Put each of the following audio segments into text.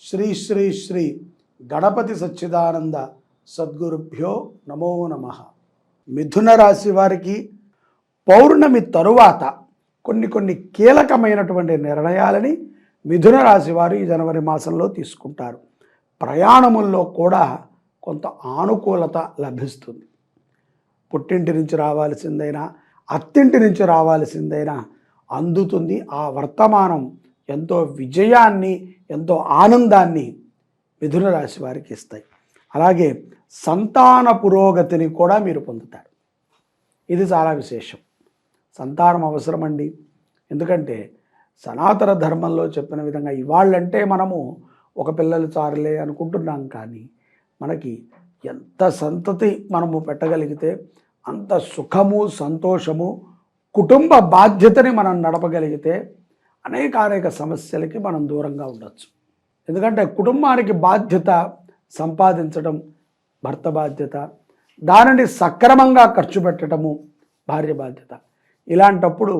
శ్రీ శ్రీ శ్రీ గణపతి సచ్చిదానంద సద్గురుభ్యో నమో నమ. మిథున రాశి వారికి పౌర్ణమి తరువాత కొన్ని కొన్ని కీలకమైనటువంటి నిర్ణయాలని మిథున రాశి వారు ఈ జనవరి మాసంలో తీసుకుంటారు. ప్రయాణముల్లో కూడా కొంత ఆనుకూలత లభిస్తుంది. పుట్టింటి నుంచి రావాల్సిందైనా అత్తింటి నుంచి రావాల్సిందైనా అందుతుంది. ఆ వర్తమానం ఎంతో విజయాన్ని ఎంతో ఆనందాన్ని మిథున రాశి వారికి ఇస్తాయి. అలాగే సంతాన పురోగతిని కూడా మీరు పొందుతారు. ఇది చాలా విశేషం. సంతానం అవసరమండి. ఎందుకంటే సనాతన ధర్మంలో చెప్పిన విధంగా ఇవాళ్ళంటే మనము ఒక పిల్లలు చారులే అనుకుంటున్నాం కానీ మనకి ఎంత సంతతి మనము పెట్టగలిగితే అంత సుఖము సంతోషము కుటుంబ బాధ్యతని మనం నడపగలిగితే అనేక అనేక సమస్యలకి మనం దూరంగా ఉండొచ్చు. ఎందుకంటే కుటుంబానికి బాధ్యత సంపాదించడం భర్త బాధ్యత దానిని సక్రమంగా ఖర్చు పెట్టడము భార్య బాధ్యత. ఇలాంటప్పుడు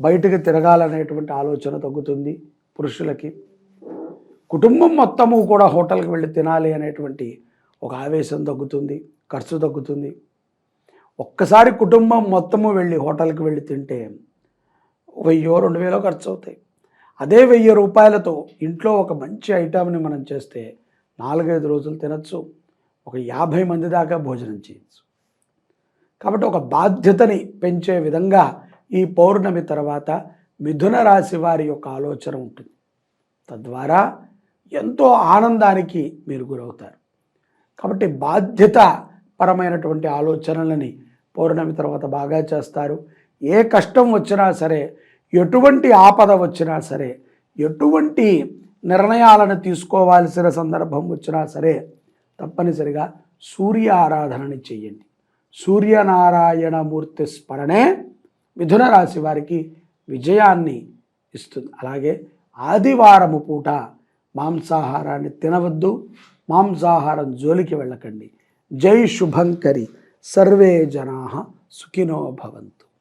బయటకు తిరగాలనేటువంటి ఆలోచన తగ్గుతుంది పురుషులకి. కుటుంబం మొత్తము కూడా హోటల్కి వెళ్ళి తినాలి అనేటువంటి ఒక ఆవేశం తగ్గుతుంది ఖర్చు తగ్గుతుంది. ఒక్కసారి కుటుంబం మొత్తము వెళ్ళి హోటల్కి వెళ్ళి తింటే వెయ్యో రెండు వేలో ఖర్చు అవుతాయి అదే వెయ్యి రూపాయలతో ఇంట్లో ఒక మంచి ఐటమ్ని మనం చేస్తే నాలుగైదు రోజులు తినచ్చు. ఒక యాభై మంది దాకా భోజనం చేయొచ్చు. కాబట్టి ఒక బాధ్యతని పెంచే విధంగా ఈ పౌర్ణమి తర్వాత మిథున రాశి వారి యొక్క ఆలోచన ఉంటుంది. తద్వారా ఎంతో ఆనందానికి మీరు గురవుతారు. కాబట్టి బాధ్యత పరమైనటువంటి ఆలోచనలని పౌర్ణమి తర్వాత బాగా చేస్తారు. ఏ కష్టం వచ్చినా సరే ఎటువంటి ఆపద వచ్చినా సరే ఎటువంటి నిర్ణయాలను తీసుకోవాల్సిన సందర్భం వచ్చినా సరే తప్పనిసరిగా సూర్య ఆరాధనని చెయ్యండి సూర్యనారాయణమూర్తి స్మరణే మిథున రాశి వారికి విజయాన్ని ఇస్తుంది. అలాగే ఆదివారము పూట మాంసాహారాన్ని తినవద్దు మాంసాహారం జోలికి వెళ్ళకండి. జై శుభంకరి. సర్వే జనా సుఖినో భవంతు.